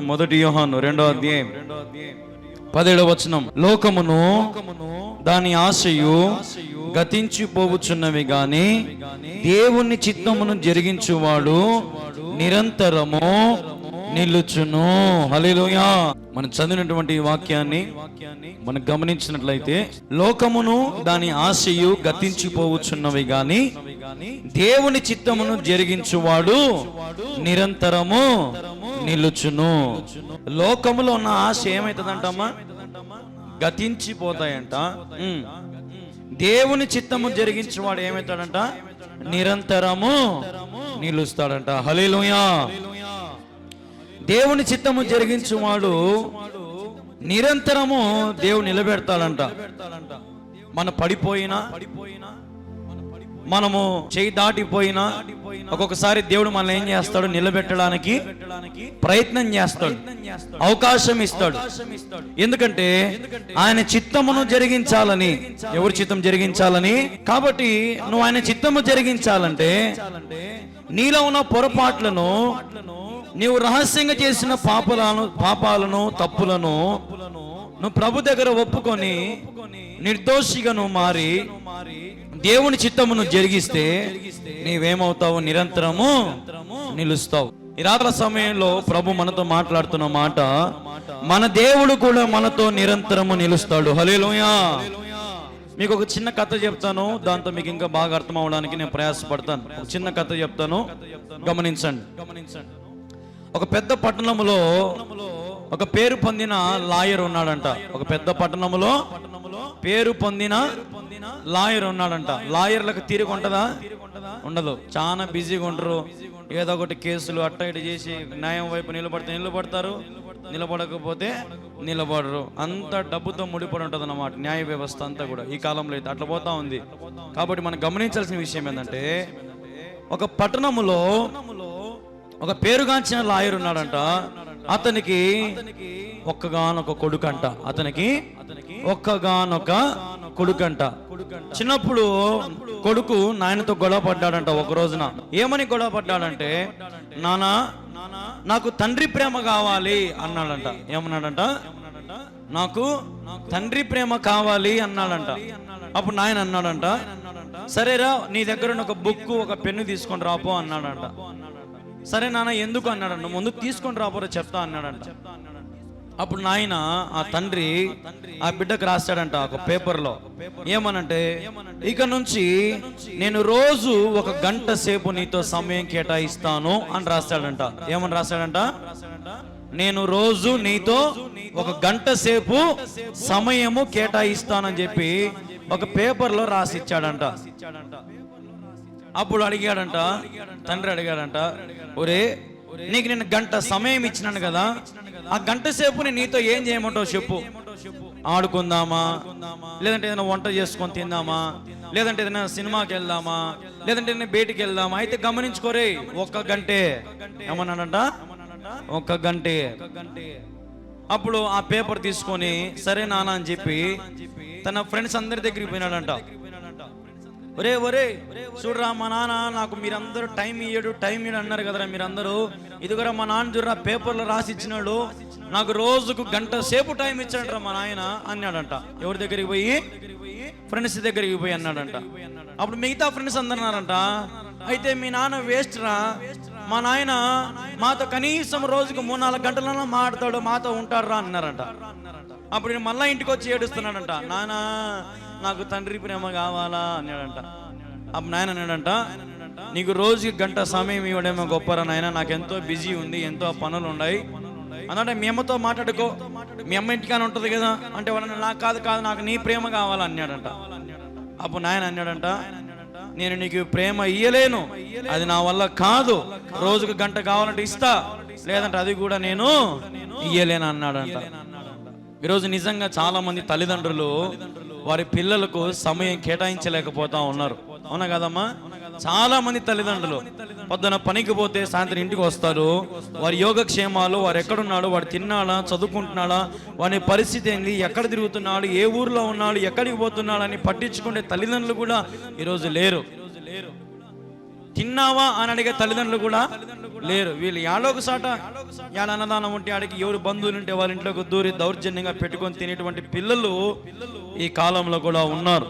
మొదటి యోహాను రెండో అధ్యాయం. పదేడవ వచనం. లోకమును దాని ఆశయు గతించిపోవచ్చున్నవి గాని దేవుని చిత్తమును జరిగించువాడు నిరంతరము నిలుచును. హల్లెలూయా. మనం చదివినటువంటి వాక్యాన్ని మనం గమనించినట్లయితే లోకమును దాని ఆశయు గతించిపోవచ్చున్నవి గాని దేవుని చిత్తమును జరిగించువాడు నిరంతరము నిలుచును. లోకములో ఉన్న ఆశ ఏమవుతుందంటమ్మా గతించిపోతాయంట. దేవుని చిత్తము జరిగించేవాడు ఏమవుతాడంట? నిరంతరము నిలుస్తాడంట. హలేలుయా దేవుని చిత్తము జరిగించువాడు నిరంతరము దేవుడు నిలబెడతాడంట. మన పడిపోయినా మనము చేయి దాటిపోయినా ఒక్కొక్కసారి దేవుడు మనల్ని ఏం చేస్తాడు? నిలబెట్టడానికి ప్రయత్నం చేస్తాడు. అవకాశం ఇస్తాడు. ఎందుకంటే ఆయన చిత్తమును జరిగించాలని. ఎవరి చిత్తం జరిగించాలని? కాబట్టి నువ్వు ఆయన చిత్తము జరిగించాలంటే నీలో ఉన్న పొరపాట్లను నీవు రహస్యంగా చేసిన పాపలను పాపాలను తప్పులను నువ్వు ప్రభు దగ్గర ఒప్పుకొని నిర్దోషిగా నువ్వు మారి దేవుని చిత్తమును జరిగిస్తే నీవేమవుతావు? నిరంతరము నిలుస్తావు. ఈ రాత్ర సమయంలో ప్రభు మనతో మాట్లాడుతున్న మాట మన దేవుడు కూడా మనతో నిరంతరము నిలుస్తాడు. హలేలోయా మీకు ఒక చిన్న కథ చెప్తాను దాంతో మీకు ఇంకా బాగా అర్థం అవడానికి నేను ప్రయాసపడతాను. ఒక చిన్న కథ చెప్తాను గమనించండి. గమనించండి ఒక పెద్ద పట్టణములో ఒక పేరు పొందిన లాయర్ ఉన్నాడంట. ఒక పెద్ద పట్టణములో పేరు పొందిన లాయర్ ఉన్నాడంట. లాయర్లకు తీరిక ఉంటదా ఉండదు. చాలా బిజీగా ఉంటారు. ఏదో ఒకటి కేసులు అట్ట ఇటు చేసి న్యాయం వైపు నిలబడితే నిలబడతారు. నిలబడకపోతే నిలబడరు. అంత డబ్బుతో ముడిపడి ఉంటుంది అన్నమాట న్యాయ వ్యవస్థ అంతా కూడా ఈ కాలంలో అయితే అట్లా పోతా ఉంది. కాబట్టి మనం గమనించాల్సిన విషయం ఏంటంటే ఒక పట్టణములో ఒక పేరుగాంచిన లాయర్ ఉన్నాడంట. అతనికి ఒక్కగానొక కొడుకంట. అతనికి ఒక్కగానొక కొడుకంట. చిన్నప్పుడు కొడుకు నాయనతో గొడవ పడ్డాడంట ఒక రోజున. ఏమని గొడవ పడ్డాడంటే నానా నాకు తండ్రి ప్రేమ కావాలి అన్నాడంట. ఏమన్నాడంట? నాకు తండ్రి ప్రేమ కావాలి అన్నాడంట. అప్పుడు నాయన అన్నాడంట సరేరా నీ దగ్గర ఒక బుక్ ఒక పెన్ను తీసుకొని రాపో అన్నాడంట. సరే నాన్న ఎందుకు అన్నాడంట. ముందు తీసుకొని రాబోరా చెప్తా అన్నాడంట. అప్పుడు నాయన ఆ తండ్రి ఆ బిడ్డకు రాస్తాడంట ఒక పేపర్లో. ఏమనంటే ఇక నుంచి నేను రోజు ఒక గంట సేపు నీతో సమయం కేటాయిస్తాను అని రాస్తాడంట. ఏమని రాస్తాడంట? నేను రోజు నీతో ఒక గంట సేపు సమయము కేటాయిస్తానని చెప్పి ఒక పేపర్లో రాసి ఇచ్చాడంట అప్పుడు అడిగాడంట తండ్రి అడిగాడంట ఒరే నీకు నేను గంట సమయం ఇచ్చినాను కదా ఆ గంట సేపు నేను నీతో ఏం చేయమంటావు చెప్పు. ఆడుకుందామా? లేదంటే ఏదైనా వంట చేసుకొని తిందామా? లేదంటే ఏదైనా సినిమాకి వెళ్దామా? లేదంటే ఏదైనా బయటికి వెళ్దామా? అయితే గమనించుకోరే ఒక్క గంటే. ఏమన్నాడంట? ఒక్క గంటే. అప్పుడు ఆ పేపర్ తీసుకొని సరే నాన్న అని చెప్పి తన ఫ్రెండ్స్ అందరి దగ్గరికి పోయినాడంట. ఒరే ఒరే చూడరా మా నాన్న నాకు మీరందరూ టైం ఇయ్యడు టైం ఇయ్యడు అన్నారు కదరా మీరందరూ. ఇదిగోరా మా నాన్న చూడరా పేపర్లో రాసి ఇచ్చినాడు. నాకు రోజుకు గంట సేపు టైం ఇచ్చాడు మా నాయన అన్నాడంట. ఎవరి దగ్గరికి పోయి? ఫ్రెండ్స్ దగ్గరికి పోయి అన్నాడంట. అప్పుడు మిగతా ఫ్రెండ్స్ అందన్నారంట అయితే మీ నాన్న వేస్ట్ రా. మా నాయన మాతో కనీసం రోజుకు మూడు నాలుగు గంటలన్నా మాట్లాడతాడు మాతో ఉంటాడు రా అన్నారంట. అప్పుడు నేను మళ్ళా ఇంటికి వచ్చి ఏడుస్తున్నాడంట. నానా నాకు తండ్రి ప్రేమ కావాలా అన్నాడంట. అప్పుడు నాయన అన్నాడంట నీకు రోజుకి గంట సమయం ఇవ్వడమే గొప్పరా నాయన నాకు ఎంతో బిజీ ఉంది ఎంతో పనులు ఉన్నాయి. అన్నట్టు మీ అమ్మతో మాట్లాడుకో మీ అమ్మ ఇంటికానే ఉంటుంది కదా అంటే వాళ్ళని నాకు కాదు కాదు నాకు నీ ప్రేమ కావాలా అన్నాడంట. అప్పుడు నాయన అన్నాడంట నేను నీకు ప్రేమ ఇయ్యలేను అది నా వల్ల కాదు రోజుకు గంట కావాలంటే ఇస్తా లేదంటే అది కూడా నేను ఇయ్యలేను అన్నాడంట. ఈరోజు నిజంగా చాలా మంది తల్లిదండ్రులు వారి పిల్లలకు సమయం కేటాయించలేకపోతా ఉన్నారు. అవునా కదమ్మా? చాలా మంది తల్లిదండ్రులు పొద్దున పనికి పోతే సాయంత్రం ఇంటికి వస్తారు. వారి యోగక్షేమాలు వారు ఎక్కడున్నాడు వాడు తిన్నాడా చదువుకుంటున్నాడా వాని పరిస్థితి ఏంది ఎక్కడ తిరుగుతున్నాడు ఏ ఊర్లో ఉన్నాడు ఎక్కడికి పోతున్నాడు అని పట్టించుకునే తల్లిదండ్రులు కూడా ఈరోజు లేరు. తిన్నావా అని అడిగే తల్లిదండ్రులు కూడా లేరు. వీళ్ళు యాలోక సాట యాడ అన్నదానం ఉంటే ఆడికి ఎవరు బంధువులు ఉంటే వాళ్ళ ఇంట్లోకి దూరి దౌర్జన్యంగా పెట్టుకొని తినేటువంటి పిల్లలు ఈ కాలంలో కూడా ఉన్నారు.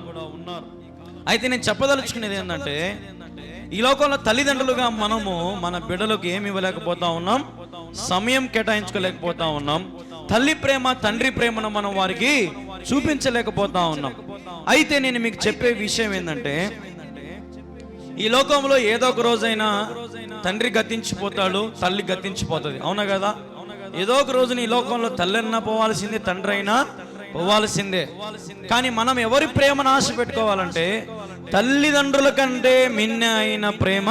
అయితే నేను చెప్పదలుచుకునేది ఏంటంటే ఈ లోకంలో తల్లిదండ్రులుగా మనము మన బిడ్డలకు ఏమి ఇవ్వలేకపోతా ఉన్నాం సమయం కేటాయించుకోలేకపోతా ఉన్నాం తల్లి ప్రేమ తండ్రి ప్రేమను మనం వారికి చూపించలేకపోతా ఉన్నాం. అయితే నేను మీకు చెప్పే విషయం ఏంటంటే ఈ లోకంలో ఏదో ఒక రోజైనా తండ్రి గతించిపోతాడు తల్లి గతించిపోతుంది. అవునా కదా? ఏదో ఒక రోజున ఈ లోకంలో తల్లన్నా పోవాల్సిందే తండ్రి అయినా పోవాల్సిందే. కానీ మనం ఎవరి ప్రేమను ఆశ పెట్టుకోవాలంటే తల్లిదండ్రుల కంటే మిన్న అయిన ప్రేమ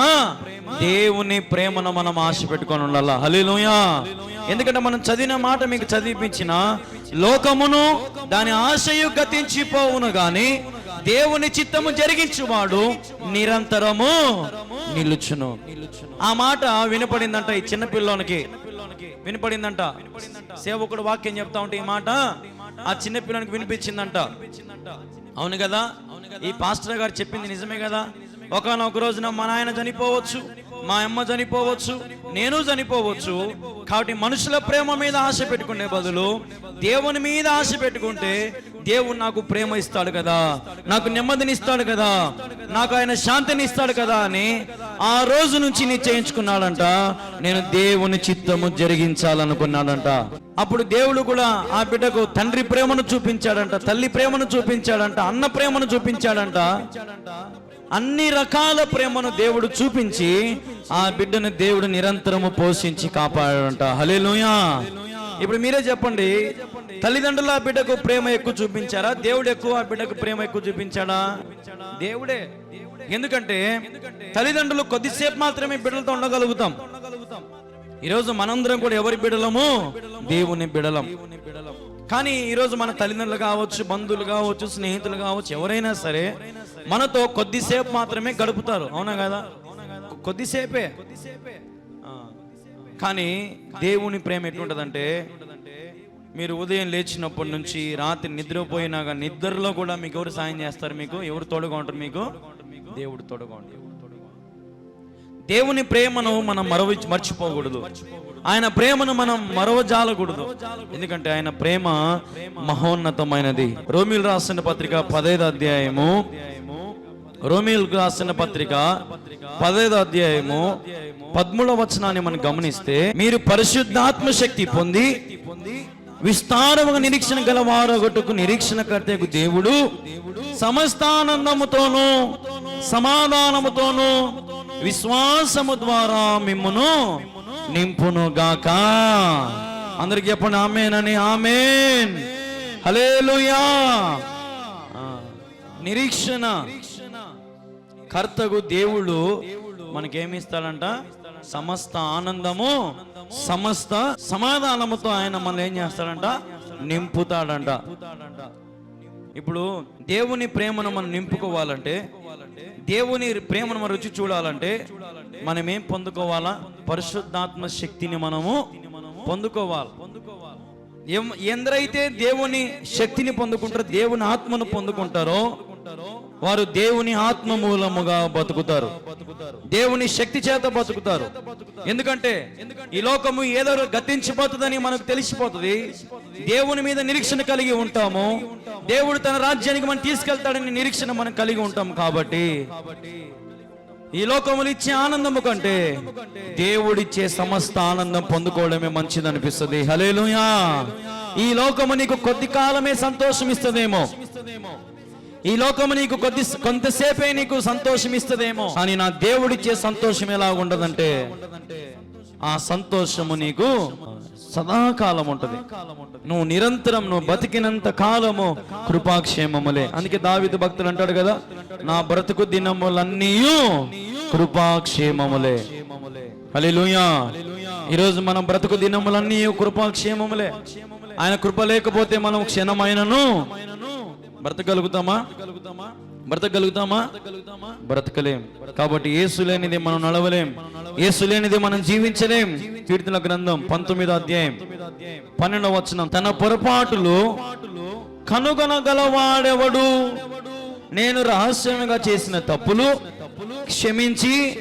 దేవుని ప్రేమను మనం ఆశ పెట్టుకొని ఉండాలా? హలిలోయా ఎందుకంటే మనం చదివిన మాట మీకు చదివిపించిన లోకమును దాని ఆశయు గతించిపోవును గానీ దేవుని చిత్తము జరిగించువాడు నిరంతరము నిలుచును. ఆ మాట వినపడిందంట ఈ చిన్న పిల్లోనికి. వినపడిందంట. సేవకుడు వాక్యం చెప్తా ఉంటే ఈ మాట ఆ చిన్న పిల్లోనికి వినిపించిందంట. అవును కదా? ఈ పాస్టర్ గారు చెప్పింది నిజమే కదా? ఒకనొక రోజున మా నాయన చనిపోవచ్చు. మా అమ్మ చనిపోవచ్చు నేను చనిపోవచ్చు. కాబట్టి మనుషుల ప్రేమ మీద ఆశ పెట్టుకునే బదులు దేవుని మీద ఆశ పెట్టుకుంటే దేవుడు నాకు ప్రేమ ఇస్తాడు కదా నాకు నెమ్మదిని ఇస్తాడు కదా నాకు ఆయన శాంతిని ఇస్తాడు కదా అని ఆ రోజు నుంచి నిశ్చయించుకున్నాడంట. నేను దేవుని చిత్తము జరిగించాలనుకున్నాడంట. అప్పుడు దేవుడు కూడా ఆ బిడ్డకు తండ్రి ప్రేమను చూపించాడంట తల్లి ప్రేమను చూపించాడంట అన్న ప్రేమను చూపించాడంట. అన్ని రకాల ప్రేమను దేవుడు చూపించి ఆ బిడ్డను దేవుడు నిరంతరము పోషించి కాపాడంట హలేలుయా ఇప్పుడు మీరే చెప్పండి తల్లిదండ్రుల ఆ బిడ్డకు ప్రేమ ఎక్కువ చూపించారా? దేవుడు ఎక్కువ ఆ బిడ్డకు ప్రేమ ఎక్కువ చూపించాడా? దేవుడే. ఎందుకంటే తల్లిదండ్రులు కొద్దిసేపు మాత్రమే బిడ్డలతో ఉండగలుగుతాం. ఈరోజు మనందరం కూడా ఎవరి బిడలము దేవుని బిడలం కానీ ఈరోజు మన తల్లిదండ్రులు కావచ్చు బంధువులు కావచ్చు స్నేహితులు కావచ్చు ఎవరైనా సరే మనతో కొద్దిసేపు మాత్రమే గడుపుతారు. అవునా కదా? కొద్దిసేపే. కానీ దేవుని ప్రేమ ఎట్లుంటుందంటే మీరు ఉదయం లేచినప్పటి నుంచి రాత్రి నిద్రపోయినాక నిద్రలో కూడా మీకు ఎవరు సాయం చేస్తారు మీకు? ఎవరు తోడుగా ఉంటారు మీకు? దేవుడు తోడుగా ఉంటారు దేవుని ప్రేమను మనం మరవ మర్చిపోకూడదు. ఆయన ప్రేమను మనం మరవజాలకూడదు. ఎందుకంటే ఆయన ప్రేమ మహోన్నతమైనది. రోమిల్ రాసిన పత్రిక పదైదు అధ్యాయము. రోమిల్ రాసిన పత్రిక పదైదు అధ్యాయము పదమూడవ వచనాన్ని మనం గమనిస్తే మీరు పరిశుద్ధాత్మ శక్తి పొంది విస్తారముగా నిరీక్షణ గలవారొకటుకు నిరీక్షణ కర్తకు దేవుడు సమస్తానందముతోనూ సమాధానముతోనూ విశ్వాసము ద్వారా మిమ్మును నింపును గాక అందరికి చెప్పండి ఆమెనని ఆమెన్ హలేలుయా నిరీక్షణ. కర్తకు దేవుడు మనకేమిస్తాడంట? సమస్త ఆనందము సమస్త సమాధానముతో ఆయన మనల్ని ఏం చేస్తాడంట? నింపుతాడంట. ఇప్పుడు దేవుని ప్రేమను మనం నింపుకోవాలంటే దేవుని ప్రేమను మనం రుచి చూడాలంటే మనం ఏం పొందుకోవాలా? పరిశుద్ధాత్మ శక్తిని మనము పొందుకోవాలి. ఎం- ఎందరైతే దేవుని శక్తిని పొందుకుంటారో దేవుని ఆత్మను పొందుకుంటారో వారు దేవుని ఆత్మ మూలముగా బతుకుతారు. దేవుని శక్తి చేత బతుకుతారు. ఎందుకంటే ఈ లోకము ఏదో గతించిపోతుందని మనకు తెలిసిపోతుంది. దేవుని మీద నిరీక్షణ కలిగి ఉంటాము. దేవుడు తన రాజ్యానికి మనం తీసుకెళ్తాడని నిరీక్షణ మనం కలిగి ఉంటాం కాబట్టి. ఈ లోకములు ఇచ్చే ఆనందము కంటే దేవుడిచ్చే సమస్త ఆనందం పొందుకోవడమే మంచిది అనిపిస్తుంది హలేలుయా ఈ లోకము నీకు కొద్ది కాలమే సంతోషం ఇస్తుందేమో. ఈ లోకము నీకు కొద్ది కొంతసేపే నీకు సంతోషం ఇస్తుందేమో. కానీ నా దేవుడిచ్చే సంతోషం ఎలా ఉండదంటే ఆ సంతోషము నీకు సదాకాలం ఉంటది. నువ్వు నిరంతరం నువ్వు బతికినంత కాలము కృపాక్షేమములే. అందుకే దావిత భక్తులు అంటాడు కదా నా బ్రతుకు దినములన్నీ కృపాక్షేమములే. హల్లెలూయా. ఈరోజు మనం బ్రతుకు దినములన్నీ కృపాక్షేమములే. ఆయన కృప లేకపోతే మనం క్షణమైనను బ్రతకగలుగుతామా? బ్రతకగలుగుతామా? బ్రతకలేం. కాబట్టి ఏసు లేనిది మనం నడవలేం. ఏసు లేనిది మనం జీవించలేం. కీర్తన గ్రంథం పంతొమ్మిదో అధ్యాయం. పన్నెండవ వచనం. తన పొరపాటులు కనుగొనగలవాడెవడు? నేను రహస్యంగా చేసిన తప్పులు క్షమించి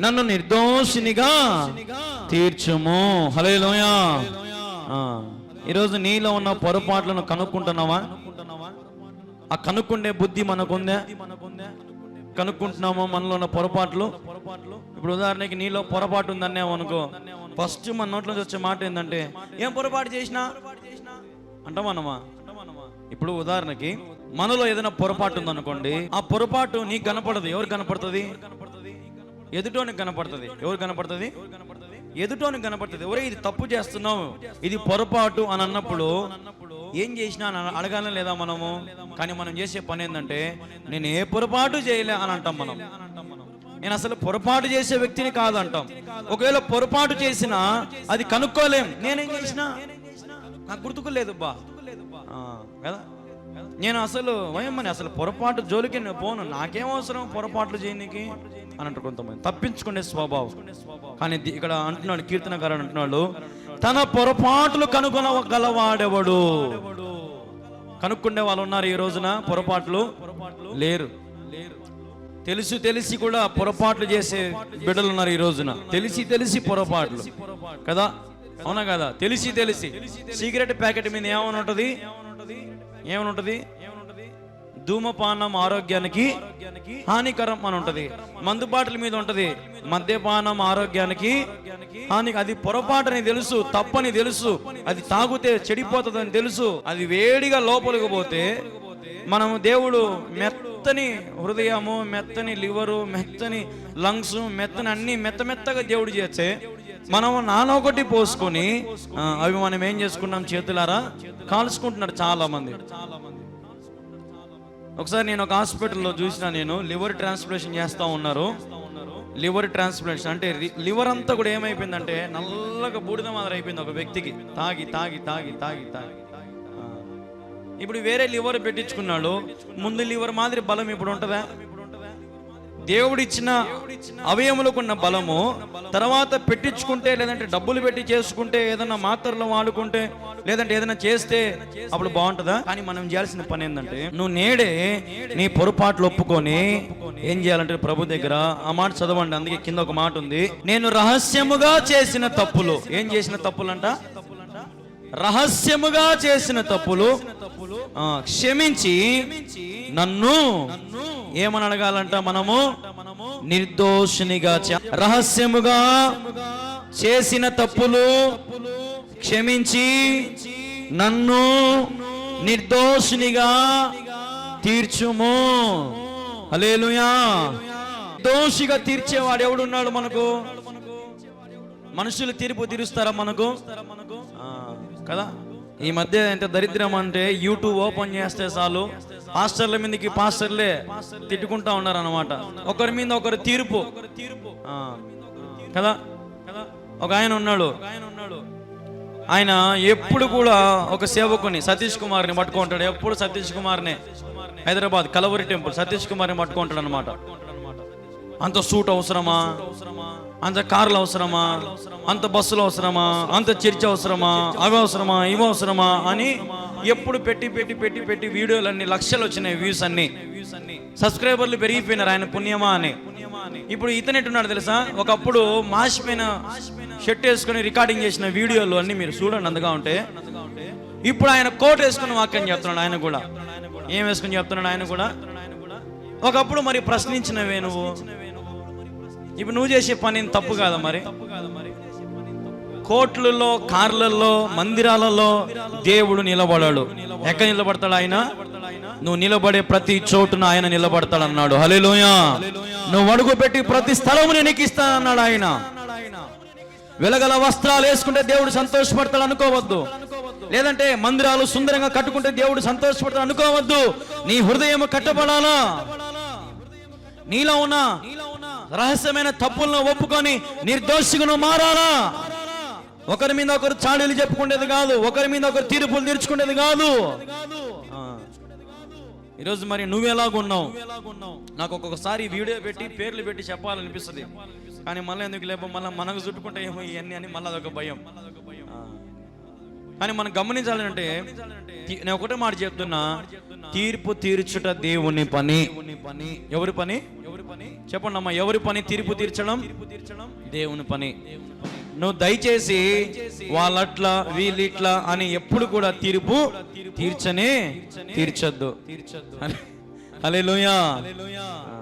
నన్ను నిర్దోషినిగా తీర్చుము. హలోయా ఈరోజు నీలో ఉన్న పొరపాట్లను కనుక్కుంటున్నావా? ఆ కనుక్కుండే బుద్ధి మనకుందే. కనుక్కుంటున్నామో మనలో ఉన్న పొరపాట్లు. పొరపాట్లు ఇప్పుడు ఉదాహరణకి నీలో పొరపాటు ఉందన్నావు అనుకో. ఫస్ట్ మన నోట్లోంచి వచ్చే మాట ఏంటంటే ఏం పొరపాటు చేసినా? అంటామన్నమా ఇప్పుడు ఉదాహరణకి మనలో ఏదైనా పొరపాటు ఉందనుకోండి ఆ పొరపాటు నీకు కనపడదు. ఎవరు కనపడుతుంది? ఎదుటోనికి కనపడుతుంది. ఎవరు కనపడుతుంది? ఎదుటోనికి కనపడుతుంది. ఎవరే ఇది తప్పు చేస్తున్నావు. ఇది పొరపాటు అని అన్నప్పుడు ఏం చేసినా అని అడగాలని లేదా మనము? కానీ మనం చేసే పని ఏంటంటే నేను ఏ పొరపాటు చేయలే అని అంటాం మనం. నేను అసలు పొరపాటు చేసే వ్యక్తిని కాదంటాం. ఒకవేళ పొరపాటు చేసినా అది కనుక్కోలేం. నేనేం చేసినా? నాకు గుర్తుకు లేదు బా కదా? నేను అసలు వయమ్మని అసలు పొరపాటు జోలికి నేను పోను. నాకేం అవసరం పొరపాట్లు చేయడానికి అని అంటారు కొంతమంది. తప్పించుకునే స్వభావం. కానీ ఇక్కడ అంటున్నాడు కీర్తనకారుడు అంటున్నాడు తన పొరపాట్లు కనుగొనగలవాడెవడు? కనుక్కుండే వాళ్ళు ఉన్నారు ఈ రోజున పొరపాట్లు లేరు. తెలుసు తెలిసి కూడా పొరపాట్లు చేసే బిడ్డలు ఉన్నారు ఈ రోజున. తెలిసి తెలిసి పొరపాట్లు. కదా? అవునా కదా? తెలిసి తెలిసి. సిగరెట్ ప్యాకెట్ మీద ఏమని ఉంటది? ఏమని ఉంటది? ధూమపానం ఆరోగ్యానికి హానికరం అని ఉంటది. మందుబాటల మీద ఉంటది. మద్యపానం ఆరోగ్యానికి హాని అది పొరపాటని తెలుసు తప్పని తెలుసు అది తాగితే చెడిపోతుందని తెలుసు అది వేడిగా లోపలికి పోతే మనము దేవుడు మెత్తని హృదయము మెత్తని లివరు మెత్తని లంగ్స్ మెత్తని అన్ని మెత్త మెత్తగా దేవుడు చేస్తే మనం నానొకటి పోసుకొని అవి మనం ఏం చేసుకున్నాం చేతులారా? కాల్చుకుంటున్నారు చాలా మంది ఒకసారి నేను ఒక హాస్పిటల్లో చూసిన నేను లివర్ ట్రాన్స్ప్లేషన్ చేస్తా ఉన్నారు. లివర్ ట్రాన్స్ప్లేషన్ అంటే రి- లివర్ అంతా కూడా ఏమైపోయిందంటే నల్లగా బూడిద మాదిరి అయిపోయింది ఒక వ్యక్తికి. తాగి తాగి తాగి తాగి తాగి. ఇప్పుడు వేరే లివర్ పెట్టించుకున్నాడు. ముందు లివర్ మాదిరి బలం ఇప్పుడు ఉంటుందా? దేవుడిచ్చిన అవయములకు ఉన్న బలము తర్వాత పెట్టించుకుంటే లేదంటే డబ్బులు పెట్టి చేసుకుంటే ఏదైనా మాత్రలు వాడుకుంటే లేదంటే ఏదైనా చేస్తే అప్పుడు బాగుంటుందా? కానీ మనం చేయాల్సిన పని ఏంటంటే నువ్వు నేడే నీ పొరపాట్లు ఒప్పుకొని ఏం చేయాలంటే ప్రభు దగ్గర ఆ మాట చదవండి. అందుకే కింద ఒక మాట ఉంది. నేను రహస్యముగా చేసిన తప్పులు ఏం చేసిన తప్పులంట? రహస్యముగా చేసిన తప్పులు క్షమించి నన్ను ఏమని అడగాలంట మనము? నిర్దోషినిగా రహస్యముగా చేసిన తప్పులు క్షమించి నన్ను నిర్దోషినిగా తీర్చుము. హల్లెలూయా. దోషిగా తీర్చేవాడు ఎవడున్నాడు మనకు? మనుషులు తీర్పు తీరుస్తారా మనకు? ఆ, కదా? ఈ మధ్య అంటే దరిద్రం అంటే యూట్యూబ్ ఓపెన్ చేస్తే చాలు. పాస్టర్ల మీదకి పాస్టర్లే తిట్టుకుంటా ఉన్నారు అనమాట ఒకరి మీద ఒకరు తీర్పు. తీర్పు కదా? ఒక ఆయన ఉన్నాడు. ఆయన ఎప్పుడు కూడా ఒక సేవకుని సతీష్ కుమార్ని పట్టుకుంటాడు. ఎప్పుడు సతీష్ కుమార్ని. హైదరాబాద్ కలవరి టెంపుల్ సతీష్ కుమార్ని పట్టుకుంటాడు అనమాట అంత సూట్ అవసరమా? అంత కార్లు అవసరమా? అంత బస్సులు అవసరమా? అంత చర్చ అవసరమా? అవి అవసరమా? ఇవి అవసరమా? అని ఎప్పుడు పెట్టి పెట్టి పెట్టి పెట్టి వీడియోలు అన్ని లక్షలు వచ్చినాయి వ్యూస్ అన్ని. సబ్స్క్రైబర్లు పెరిగిపోయినారు ఆయన పుణ్యమా అని. ఇప్పుడు ఇతనెట్టున్నాడు తెలుసా? ఒకప్పుడు మాసిపోయిన షర్ట్ వేసుకొని రికార్డింగ్ చేసిన వీడియోలు అన్ని మీరు చూడండి అందుగా ఉంటే. ఇప్పుడు ఆయన కోట్ వేసుకుని వాక్యం చెప్తున్నాడు ఆయన కూడా. ఏం వేసుకుని చెప్తున్నాడు ఆయన కూడా? ఒకప్పుడు మరి ప్రశ్నించినవే నువ్వు? ఇప్పుడు నువ్వు చేసే పని తప్పు కాదా మరి? కోట్లలో కార్లలో మందిరాలలో దేవుడు నిలబడాడు. ఎక్కడ నిలబడతాడు ఆయన? నువ్వు నిలబడే ప్రతి చోటున ఆయన నిలబడతాడు అన్నాడు హలేలోయ నువ్వు అడుగు పెట్టి ప్రతి స్థలము నేను అన్నాడు ఆయన. వెలగల వస్త్రాలు వేసుకుంటే దేవుడు సంతోషపడతాడు అనుకోవద్దు. లేదంటే మందిరాలు సుందరంగా కట్టుకుంటే దేవుడు సంతోషపడతాడు అనుకోవద్దు. నీ హృదయం కట్టబడాలా? నీలో ఉన్నా రహస్యమైన తప్పులను ఒప్పుకొని నిర్దోషిగును మారాలా? ఒకరి మీద ఒకరు చాడీలు చెప్పుకునేది కాదు ఒకరి మీద ఒకరు తీర్పులు తీర్చుకునేది కాదు. ఈరోజు మరి నువ్వెలాగున్నావు? నాకు ఒక్కొక్కసారి వీడియో పెట్టి పేర్లు పెట్టి చెప్పాలనిపిస్తుంది. కానీ మళ్ళీ ఎందుకు లేపో? మళ్ళీ మనకు చుట్టుకుంటే ఏమో ఇవన్నీ అని మళ్ళీ అదొక భయం. భయం కానీ మనం గమనించాలంటే నేను ఒకటే మాట చెప్తున్నా. తీర్పు తీర్చుట దేవుని పని. పని ఎవరి పని? ఎవరి పని చెప్పండి అమ్మా ఎవరి పని? తీర్పు తీర్చడం తీర్చడం దేవుని పని. నువ్వు దయచేసి వాళ్ళట్లా వీళ్ళిట్లా అని ఎప్పుడు కూడా తీర్పు తీర్చనే తీర్చొద్దు. అలే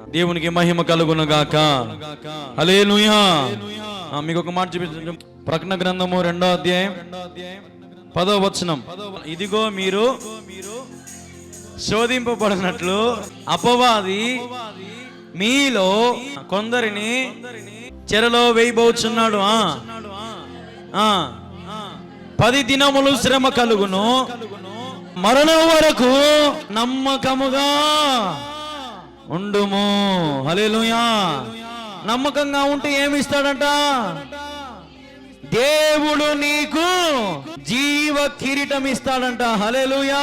దేవునికి మహిమ కలుగును గాక. అలే మీకు ఒక మాట చూపించ ప్రకటన గ్రంథము రెండో అధ్యాయం. పదో వచనం. ఇదిగో మీరు శోధింపబడినట్లు అపవాది మీలో కొందరిని చెరలో వేయబోచున్నాడు. పది దినములు శ్రమ కలుగును. మరణం వరకు నమ్మకముగా ఉండుము. హల్లెలూయా. నమ్మకంగా ఉంటే ఏమి ఇస్తాడంట? దేవుడు నీకు జీవ కిరీటం ఇస్తాడంట. హల్లెలూయా.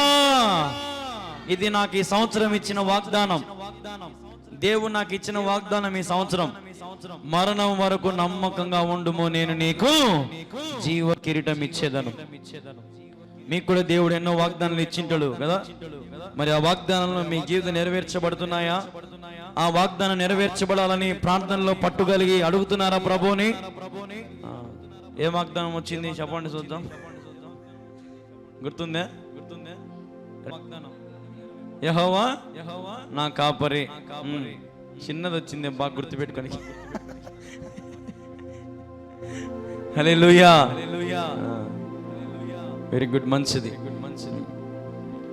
ఇది నాకు ఈ సంవత్సరం ఇచ్చిన వాగ్దానం. దేవుడు నాకు ఇచ్చిన వాగ్దానం ఈ సంవత్సరం. మరణం వరకు నమ్మకంగా ఉండుము. నేను నీకు జీవ కిరీటం ఇచ్చేదను. మీకు కూడా దేవుడు ఎన్నో వాగ్దానాలు ఇచ్చింటాడు కదా? మరి ఆ వాగ్దానంలో మీ జీవితం నెరవేర్చబడుతున్నాయా? ఆ వాగ్దానం నెరవేర్చబడాలని ప్రార్థనలో పట్టుగలిగి అడుగుతున్నారా ప్రభుని ప్రభుని ఏ వాగ్దానం వచ్చింది? చెప్పండి చూద్దాం. గుర్తుందా? గుర్తుందా వాగ్దానం యహోవా నా కాపరి. చిన్నది వచ్చింది బాగా గుర్తుపెట్టుకొని. హలే లూయా వెరీ గుడ్ మంచిది.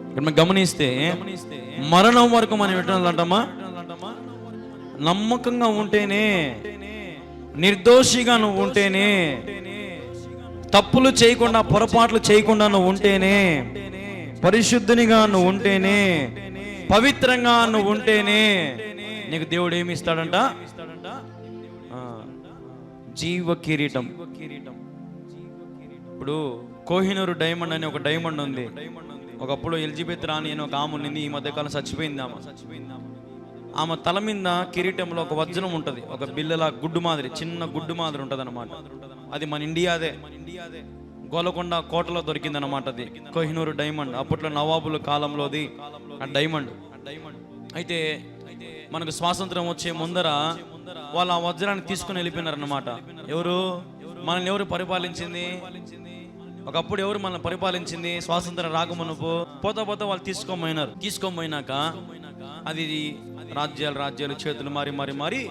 ఇక్కడ మనం గమనిస్తే మరణం వరకు మనం ఎట్లంటామా నమ్మకంగా ఉంటేనే నిర్దోషిగా నువ్వు ఉంటేనే తప్పులు చేయకుండా పొరపాట్లు చేయకుండా నువ్వు ఉంటేనే పరిశుద్ధునిగా నువ్వు ఉంటేనే పవిత్రంగా నువ్వు ఉంటేనే నీకు దేవుడు ఏమి ఇస్తాడంట? జీవ కిరీటం. ఇప్పుడు కోహినూరు డైమండ్ అనే ఒక డైమండ్ ఉంది. ఒకప్పుడు ఎలిజబెత్ రాని అని ఒక ఆమె ఉంది ఈ మధ్యకాలం చచ్చిపోయింది ఆమె. ఆమె తల మీద కిరీటంలో ఒక వజ్రం ఉంటుంది. ఒక బిల్లల గుడ్డు మాదిరి చిన్న గుడ్డు మాదిరి ఉంటది అది మన ఇండియాదే. గోలకొండ కోటలో దొరికింది అనమాట అది. కోహినూరు డైమండ్. అప్పట్లో నవాబుల కాలంలోది ఆ డైమండ్. అయితే మనకు స్వాతంత్రం వచ్చే ముందర వాళ్ళు ఆ వజ్రాన్ని తీసుకుని వెళ్ళిపోయినారనమాట ఎవరు? మనల్ని ఎవరు పరిపాలించింది? ఒకప్పుడు ఎవరు మనల్ని పరిపాలించింది? స్వాతంత్రం రాకమునుపు పోతా పోతా వాళ్ళు తీసుకోపోయినారు తీసుకోమైనాక అది రాజ్యాలు రాజ్యాలు చేతులు మారి మారి మారి.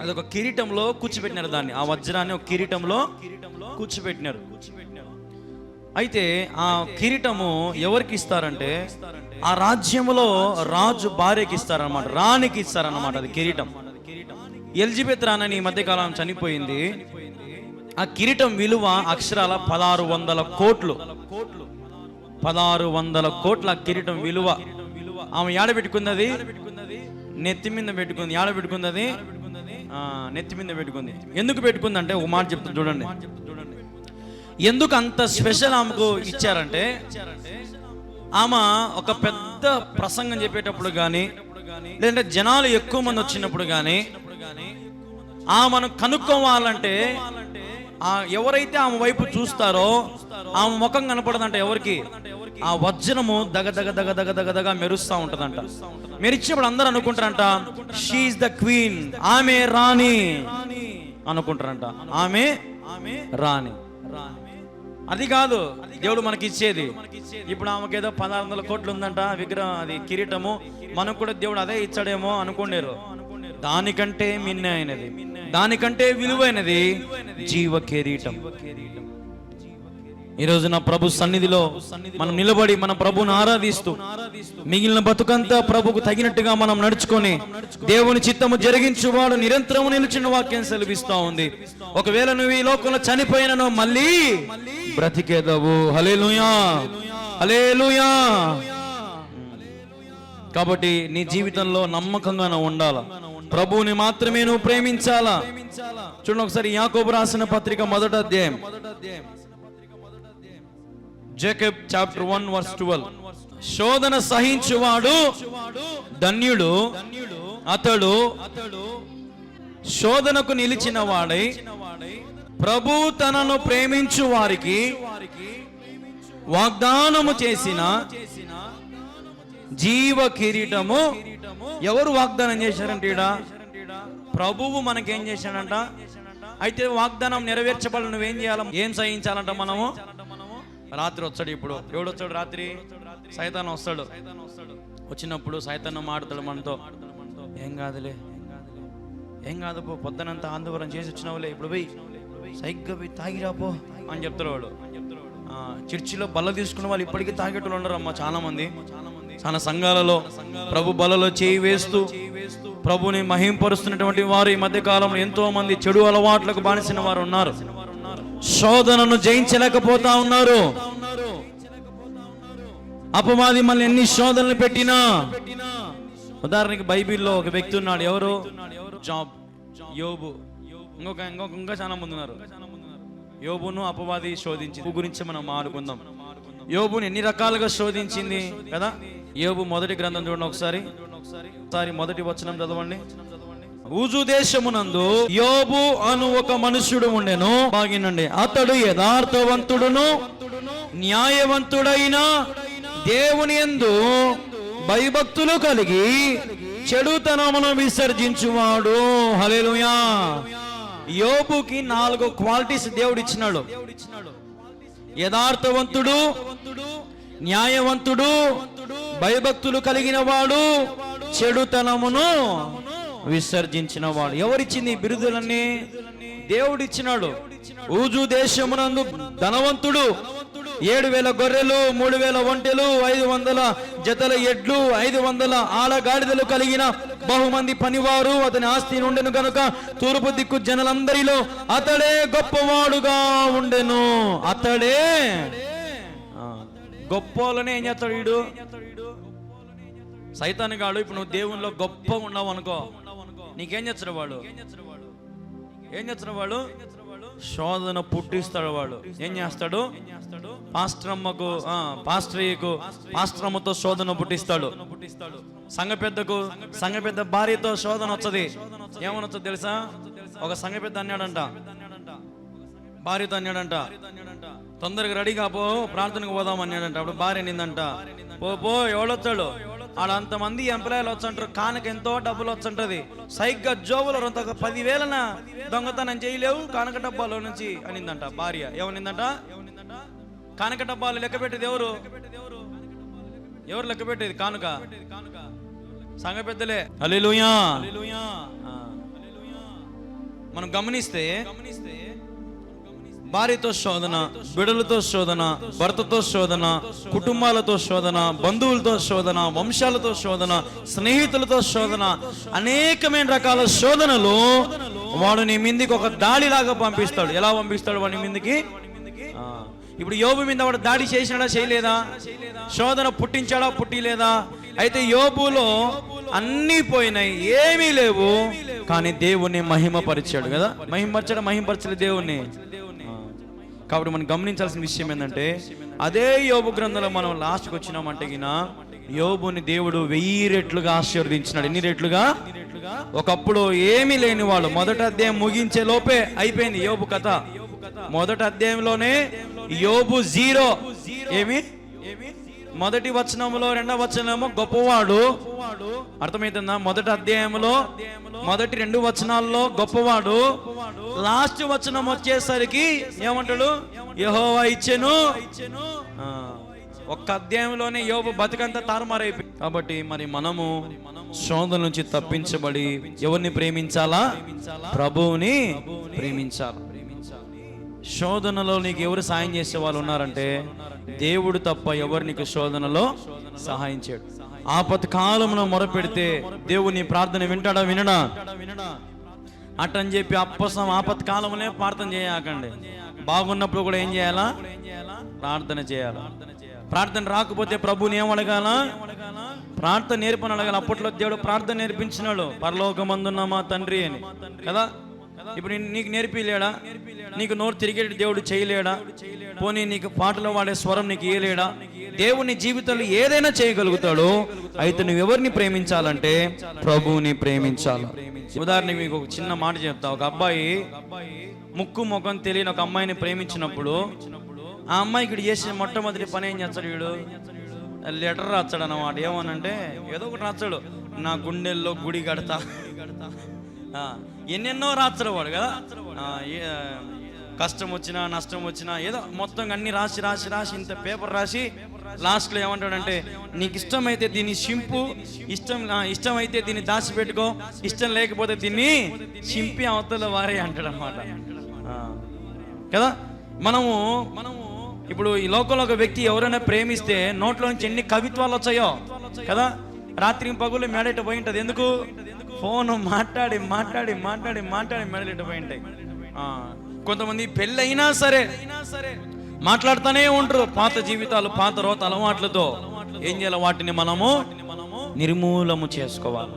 అది ఒక కిరీటంలో కూర్చోబెట్టినారు దాన్ని. ఆ వజ్రాన్ని ఒక కిరీటంలో కూర్చోబెట్టినారు అయితే ఆ కిరీటము ఎవరికి ఇస్తారంటే ఆ రాజ్యంలో రాజు భార్యకి ఇస్తారనమాట రాణికి ఇస్తారనమాట అది కిరీటం. ఎలిజబెత్ రాణని ఈ మధ్య కాలం చనిపోయింది. ఆ కిరీటం విలువ అక్షరాల పదహారు వందల కోట్లు. పదహారు వందల కోట్ల కిరీటం విలువ. ఆమె ఏడబెట్టుకున్నది నెత్తి మీద పెట్టుకుంది. ఆడ పెట్టుకుంది అది? నెత్తి మీద పెట్టుకుంది. ఎందుకు పెట్టుకుంది అంటే ఒక మాట చెప్తా చూడండి. ఎందుకు అంత స్పెషల్ ఆమెకు ఇచ్చారంటే ఆమె ఒక పెద్ద ప్రసంగం చెప్పేటప్పుడు కానీ లేదంటే జనాలు ఎక్కువ మంది వచ్చినప్పుడు కానీ ఆమెను కనుక్కోవాలంటే ఆ ఎవరైతే ఆమె వైపు చూస్తారో ఆమె ముఖం కనపడదంట ఎవరికి? ఆ వజ్రము దగ దగ దగ దగ దగ దగ మెరుస్తూ ఉంటదంట. మెరిచినప్పుడు అందరూ అనుకుంటారంట షీఈ్ ద క్వీన్ ఆమె రాణి అనుకుంటారంట. ఆమె ఆమె రాణి అది కాదు దేవుడు మనకి ఇచ్చేది ఇప్పుడు ఆమెకి ఏదో పదహారు వందల కోట్లు ఉందంట విగ్రహం అది కిరీటము. మనకు కూడా దేవుడు అదే ఇచ్చాడేమో అనుకున్నారు దానికంటే మిన్న అయినది దానికంటే విలువైనది జీవ కిరీటం. ఈ రోజు నా ప్రభు సన్నిధిలో మనం నిలబడి మన ప్రభుని ఆరాధిస్తూ మిగిలిన బతుకంతా ప్రభుకు తగినట్టుగా మనం నడుచుకొని దేవుని చిత్తము జరిగించువాడు నిరంతరము నిలిచిన వాక్యం సెలవిస్తా ఉంది. ఒకవేళ నువ్వు ఈ లోకంలో చనిపోయినను మళ్ళీ బ్రతికేదవు. హలేలుయా హలేలుయా కాబట్టి నీ జీవితంలో నమ్మకంగా నువ్వు ఉండాలా? ప్రభువుని మాత్రమే నువ్వు ప్రేమించాలా? చూడండి ఒకసారి యాకోబు రాసిన పత్రిక మొదట అధ్యాయం. Jacob chapter one verse twelve శోధన సహించువాడు ధన్యుడు అతడు శోధనకు నిలిచిన వాడై ప్రభు తనను ప్రేమించు వారికి వాగ్దానము చేసిన జీవ కిరీటము. ఎవరు వాగ్దానం చేశారంటే ప్రభువు మనకేం చేశాడంట? అయితే వాగ్దానం నెరవేర్చబడి నువ్వేం చేయాలి? ఏం సహించాలంట మనము? రాత్రి వచ్చాడు ఇప్పుడు. ఎవడు వచ్చాడు రాత్రి? సైతాన్ వస్తాడు. వచ్చినప్పుడు సైతాన్ మాడతాడు మనతో. ఏం కాదులే. ఏం కాదు పో పొద్దునంతా ఆందోళన చేసి వచ్చినావులే ఇప్పుడు పోయి సైగ్గా పోయి తాగిరాపో అని చెప్తారు వాడు. చర్చిలో బల్ల తీసుకున్న వాళ్ళు ఇప్పటికీ తాగేటోళ్ళు ఉండరు అమ్మ చాలా మంది చాలా సంఘాలలో ప్రభు బలలో చేయి వేస్తూ ప్రభుని మహింపరుస్తున్నటువంటి వారు ఈ మధ్య కాలంలో ఎంతో మంది చెడు అలవాట్లకు బానిసిన వారు ఉన్నారు. శోధనను జయించలేకపోతా ఉన్నారు. అపవాది మళ్ళీ ఎన్ని శోధనలు పెట్టినా? ఉదాహరణకి బైబిల్లో ఒక వ్యక్తి ఉన్నాడు. ఎవరు? జాబ్. యోబు. ఇంకొక ఇంకొక ఇంకా చాలా మంది ఉన్నారు. యోబును అపవాది శోధించి గురించి మనం మాడుకుందాం యోబుని ఎన్ని రకాలుగా శోధించింది? కదా? యోబు మొదటి గ్రంథం చూడండి ఒకసారి. ఒకసారి మొదటి వచనం చదవండి. ఊజు దేశమునందు యోబు అను ఒక మనుష్యుడు ఉండెను. బాగినండి. అతడు యథార్థవంతుడును న్యాయవంతుడైన దేవుని యందు భయభక్తులు కలిగి చెడుతనమును విసర్జించువాడు. హలేలుయా యోబుకి నాలుగు క్వాలిటీస్ దేవుడు ఇచ్చినాడు యథార్థవంతుడు న్యాయవంతుడు భయభక్తులు కలిగిన వాడు చెడుతనమును విసర్జించిన వాడు. ఎవరిచ్చింది ఈ బిరుదులన్నీ? దేవుడిచ్చినాడు. ఊజు దేశమునందు ధనవంతుడు. ఏడు వేల గొర్రెలు మూడు వేల ఒంటెలు ఐదు వందల జతల ఎడ్లు ఐదు వందల ఆలగాడిదలు కలిగిన బహుమంది పనివారు. అతని ఆస్తి నుండెను కనుక తూర్పు దిక్కు జనులందరిలో అతడే గొప్పవాడుగా ఉండెను. అతడే. ఆ, ఏం చేస్తాడు వీడు? సైతాన్ గాడు ఇప్పుడు నువ్వు దేవునిలో గొప్ప ఉన్నావు అనుకో నీకేం చేస్తాడు వాడు? ఏం చేస్తాడు వాడు? శోధన పుట్టిస్తాడు వాడు. ఏం చేస్తాడు? పాస్ట్రమ్మకు ఆ, పాస్ట్రియకు పాస్ట్రమ్మతో శోధన పుట్టిస్తాడు. సంఘ పెద్దకు సంఘ పెద్ద భార్యతో శోధన వచ్చది ఏమనొచ్చో తెలుసా? ఒక సంఘ పెద్ద అన్నాడంట. భార్యతో అన్నాడంట. తొందరగా రెడీగా పో ప్రార్థనకు పోదాం అన్నాడంట. అప్పుడు భార్య నిందంట. పో పో ఎవడొచ్చాడు ఆడ అంతమంది ఎంప్లాయీలు వచ్చంటారు కానక ఎంతో డబ్బులు వచ్చంటది. సైగ్గా జోబులు రొంత ఒక పదివేలన దొంగతనం చేయలేవు కానక డబ్బాలో నుంచి అనిందంట భార్య. ఏమనిందంట? కానక డబ్బాలు లెక్క పెట్టేది ఎవరు? ఎవరు లెక్క పెట్టేది కానుక? సంఘ పెద్దలే. హల్లెలూయా. మనం మనం గమనిస్తే భార్యతో శోధన బిడలతో శోధన భర్తతో శోధన కుటుంబాలతో శోధన బంధువులతో శోధన వంశాలతో శోధన స్నేహితులతో శోధన అనేకమైన రకాల శోధనలు వాడు నీ మిందికి ఒక దాడిలాగా పంపిస్తాడు. ఎలా పంపిస్తాడు వాడి మీదకి? ఇప్పుడు యోబు మీద వాడు దాడి చేసినాడా చేయలేదా? శోధన పుట్టించాడా పుట్టిలేదా? అయితే యోబులో అన్నీ పోయినాయి ఏమీ లేవు. కానీ దేవుణ్ణి మహిమపరిచాడు కదా? మహిమపరచడం మహిమపరచలే దేవుణ్ణి? కాబట్టి మనం గమనించాల్సిన విషయం ఏంటంటే అదే యోబు గ్రంథంలో మనం లాస్ట్కి వచ్చినామంటే గిన యోబుని దేవుడు వెయ్యి రెట్లుగా ఆశీర్వదించినాడు. ఎన్ని రెట్లుగా? ఒకప్పుడు ఏమీ లేని వాళ్ళు. మొదట అధ్యాయం ముగించే లోపే అయిపోయింది యోబు కథ. మొదట అధ్యాయంలోనే యోబు జీరో. ఏమి? మొదటి వచనంలో రెండవ వచనమో గొప్పవాడు. అర్థమైతుందా? మొదటి అధ్యాయంలో మొదటి రెండు వచనాల్లో గొప్పవాడు. లాస్ట్ వచనం వచ్చేసరికి ఏమంటాడు? యహో ఇచ్చెను. ఆ, ఒక్క అధ్యాయంలోనే యోబు బతుకంతా తారుమారైపోయి కాబట్టి మరి మనము శోధన నుంచి తప్పించబడి ఎవరిని ప్రేమించాలా? ప్రభువుని ప్రేమించాలా? శోధనలో నీకు ఎవరు సాయం చేసే వాళ్ళు ఉన్నారంటే దేవుడు తప్ప ఎవరు నీకు శోధనలో సహాయం చేయడు. ఆపత్ కాలంలో మొరపెడితే దేవుడు నీ ప్రార్థన వింటాడా వినడా? అటని చెప్పి అప్పసం ఆపత్కాలంలో ప్రార్థన చేయకండి. బాగున్నప్పుడు కూడా ఏం చేయాలా? ప్రార్థన చేయాలి? ప్రార్థన రాకపోతే ప్రభుని ఏం అడగాల? ప్రార్థన నేర్పని అడగాలి. అప్పట్లో దేవుడు ప్రార్థన నేర్పించినాడు. పరలోకమందున్న మా తండ్రి అని. కదా? ఇప్పుడు నీకు నేర్పిలేడా నీకు నోరు తిరిగేటి దేవుడు చేయలేడా? పోనీ నీకు పాటలో వాడే స్వరం నీకు ఇయలేడా దేవుని జీవితంలో ఏదైనా చేయగలుగుతాడు. అయితే నువ్వు ఎవరిని ప్రేమించాలంటే ప్రభువుని ప్రేమించాలి. ఉదాహరణకి మీకు ఒక చిన్న మాట చెప్తా. ఒక అబ్బాయి ముక్కు ముఖం తెలియని ఒక అమ్మాయిని ప్రేమించినప్పుడు ఆ అమ్మాయి ఇక్కడ చేసిన మొట్టమొదటి పని ఏం చేస్తాడు వీడు? లెటర్ రాస్తాడు అన్నమాట ఏమనంటే ఏదో ఒకటి రాస్తాడు. నా గుండెల్లో గుడి కడతా. ఆ, ఎన్నెన్నో రాస్తాడు వాడు కదా? కష్టం వచ్చినా నష్టం వచ్చినా ఏదో మొత్తం అన్ని రాసి రాసి రాసి ఇంత పేపర్ రాసి లాస్ట్లో ఏమంటాడంటే నీకు ఇష్టమైతే దీన్ని చింపు ఇష్టం ఇష్టమైతే దీన్ని దాచిపెట్టుకో ఇష్టం లేకపోతే దీన్ని చింపి అవతల వారే అంటాడు అనమాట కదా? మనము మనము ఇప్పుడు ఈ లోకంలో ఒక వ్యక్తి ఎవరైనా ప్రేమిస్తే నోట్లో నుంచి ఎన్ని కవిత్వాలు వచ్చాయో కదా? రాత్రి పగులు మేడట పోయి ఉంటుంది. ఎందుకు? ఫోన్ మాట్లాడి మాట్లాడి మాట్లాడి మాట్లాడి మెడలిట ఉంటాయి కొంతమంది పెళ్ళైనా అయినా సరే మాట్లాడుతూనే ఉంటారు పాత జీవితాలు పాత రోత అలవాట్లతో. ఏం చేయాలి? వాటిని మనము నిర్మూలము చేసుకోవాలి.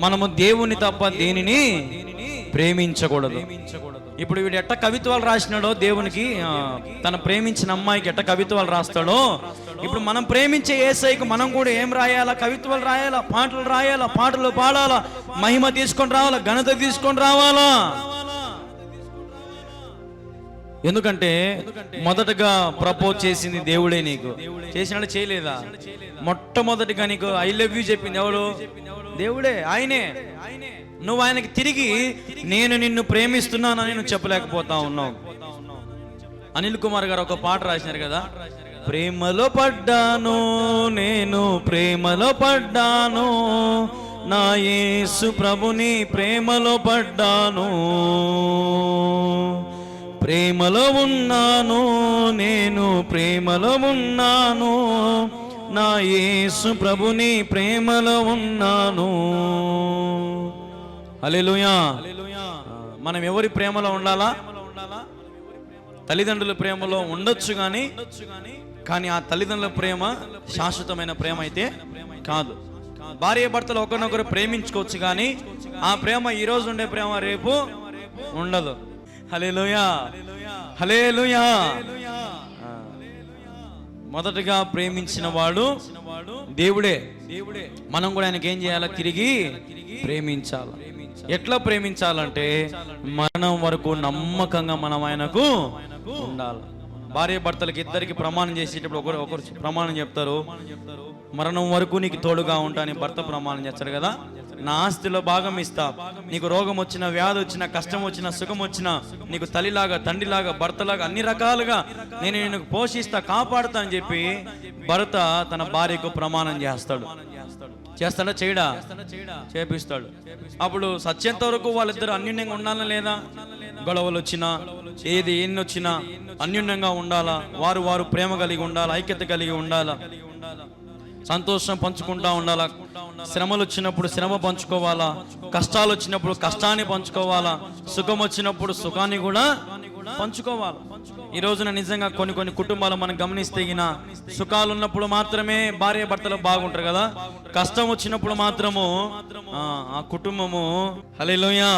మనము దేవుని తప్ప దేనిని ప్రేమించకూడదు. ఇప్పుడు వీడు ఎట్ట కవిత్వాలు రాసినాడో దేవునికి తన ప్రేమించిన అమ్మాయికి ఎట్ట కవిత్వాలు రాస్తాడో? ఇప్పుడు మనం ప్రేమించే ఏసైకి మనం కూడా ఏం రాయాలా? కవిత్వాలు రాయాలా? పాటలు రాయాలా? పాటలు పాడాలా? మహిమ తీసుకొని రావాలా? ఘనత తీసుకొని రావాలా? ఎందుకంటే మొదటగా ప్రపోజ్ చేసింది దేవుడే నీకు. చేసినాడు చేయలేదా? మొట్టమొదటిగా నీకు ఐ లవ్ యూ చెప్పింది ఎవడు దేవుడే ఆయనే ఆయనే. నువ్వు ఆయనకి తిరిగి నేను నిన్ను ప్రేమిస్తున్నానని నువ్వు చెప్పలేకపోతా ఉన్నావు. అనిల్ కుమార్ గారు ఒక పాట రాసినారు కదా? ప్రేమలో పడ్డాను నేను ప్రేమలో పడ్డాను నా యేసు ప్రభుని ప్రేమలో పడ్డాను. ప్రేమలో ఉన్నాను నేను ప్రేమలో ఉన్నాను నా యేసు ప్రభుని ప్రేమలో ఉన్నాను. మనం ఎవరి ప్రేమలో ఉండాలా? తల్లిదండ్రుల ప్రేమలో ఉండొచ్చు కానీ కానీ ఆ తల్లిదండ్రుల ప్రేమ శాశ్వతమైన ప్రేమ అయితే కాదు. భార్య భర్తలు ఒకరినొకరు ప్రేమించుకోవచ్చు కానీ ఆ ప్రేమ ఈ రోజు ఉండే ప్రేమ రేపు ఉండదు. హలేలుయా హలేలుయా మొదటగా ప్రేమించిన వాడు దేవుడే దేవుడే. మనం కూడా ఆయనకి ఏం చేయాలి? తిరిగి ప్రేమించాలి? ఎట్లా ప్రేమించాలంటే మరణం వరకు నమ్మకంగా మనం ఆయనకు ఉండాలి. భార్య భర్తలకి ఇద్దరికి ప్రమాణం చేసేటప్పుడు ఒకరు ఒకరు ప్రమాణం చెప్తారు. మరణం వరకు నీకు తోడుగా ఉంటాని భర్త ప్రమాణం చేస్తారు కదా? నా ఆస్తిలో భాగం ఇస్తా. నీకు రోగం వచ్చిన వ్యాధి వచ్చిన కష్టం వచ్చిన సుఖం వచ్చిన నీకు తల్లిలాగా తండ్రిలాగా భర్తలాగా అన్ని రకాలుగా నేను నేను పోషిస్తా కాపాడుతా అని చెప్పి భర్త తన భార్యకు ప్రమాణం చేస్తాడు. చేస్తాడా? చేయడా? చేపిస్తాడు. అప్పుడు సత్యంత వరకు వాళ్ళిద్దరు అన్యోన్యంగా ఉండాలా లేదా? గొడవలు వచ్చినా ఏది ఎన్ని వచ్చినా అన్యోన్యంగా ఉండాలా? వారు వారు ప్రేమ కలిగి ఉండాలా? ఐక్యత కలిగి ఉండాలా? సంతోషం పంచుకుంటా ఉండాలా? శ్రమలు వచ్చినప్పుడు శ్రమ పంచుకోవాలా? కష్టాలు వచ్చినప్పుడు కష్టాన్ని పంచుకోవాలా? సుఖం వచ్చినప్పుడు సుఖాన్ని కూడా పంచుకోవాలి. ఈ రోజున నిజంగా కొన్ని కొన్ని కుటుంబాలు మనం గమనిస్తే సుఖాలు ఉన్నప్పుడు మాత్రమే భార్య భర్తలు బాగుంటారు కదా? కష్టం వచ్చినప్పుడు మాత్రము ఆ, కుటుంబము హలేలుయా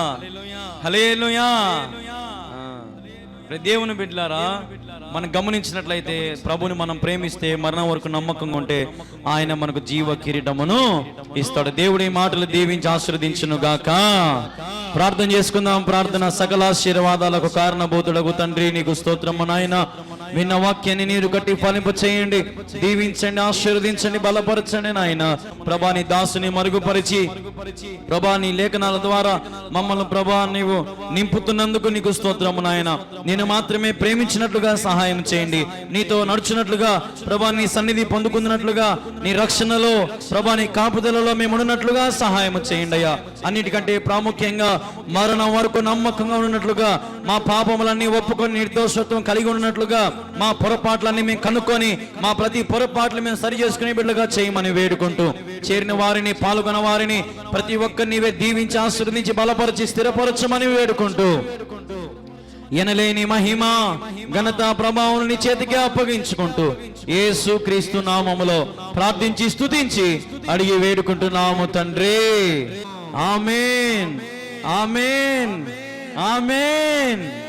ఆ. ప్రియ దేవుని బిడ్డలారా మనం గమనించినట్లయితే ప్రభుని మనం ప్రేమిస్తే మరణం వరకు నమ్మకంగా ఉంటే ఆయన మనకు జీవ కిరీటమును ఇస్తాడు. దేవుడి మాటలు దీవించి ఆశీర్వదించును గాక. ప్రార్థన చేసుకుందాం. ప్రార్థన సకల ఆశీర్వాదాలకు కారణభూతుడకు తండ్రి నీకు స్తోత్రము నాయన. విన్న వాక్యాన్ని నీరు కట్టి ఫలింప చేయండి. దీవించండి ఆశీర్వదించండి బలపరచండి నాయన. ప్రభాని దాసుని మరుగుపరిచి ప్రభా నీ లేఖనాల ద్వారా మమ్మల్ని ప్రభా నీవు నింపుతున్నందుకు నీకు స్తోత్రము నాయన. నేను మాత్రమే ప్రేమించినట్లుగా సహాయం చేయండి. నీతో నడుచున్నట్లుగా ప్రభా నీ సన్నిధి పొందుకున్నట్లుగా నీ రక్షణలో ప్రభా నీ కాపుదలలో మేము ఉన్నట్లుగా సహాయం చేయండి అయ్యా. అన్నిటికంటే ప్రాముఖ్యంగా మరణం వరకు నమ్మకంగా ఉన్నట్లుగా మా పాపములన్నీ ఒప్పుకొని నిర్దోషత్వం కలిగి ఉన్నట్లుగా మా పొరపాట్లన్నీ మేము కనుక్కొని మా ప్రతి పొరపాట్లు మేము సరి చేసుకునే బిడ్డగా చేయమని వేడుకుంటూ చేరిన వారిని పాల్గొన్న వారిని ప్రతి ఒక్కరిని నీవే దీవించి ఆశీర్వదించి బలపరిచి స్థిరపరచమని వేడుకుంటూ ఎనలేని మహిమ ఘనత ప్రభావం నీ చేతికి అప్పగించుకుంటూ యేసు క్రీస్తు నామములో ప్రార్థించి స్తుతించి అడిగి వేడుకుంటున్నాము తండ్రి. ఆమెన్. ఆమెన్. ఆమెన్.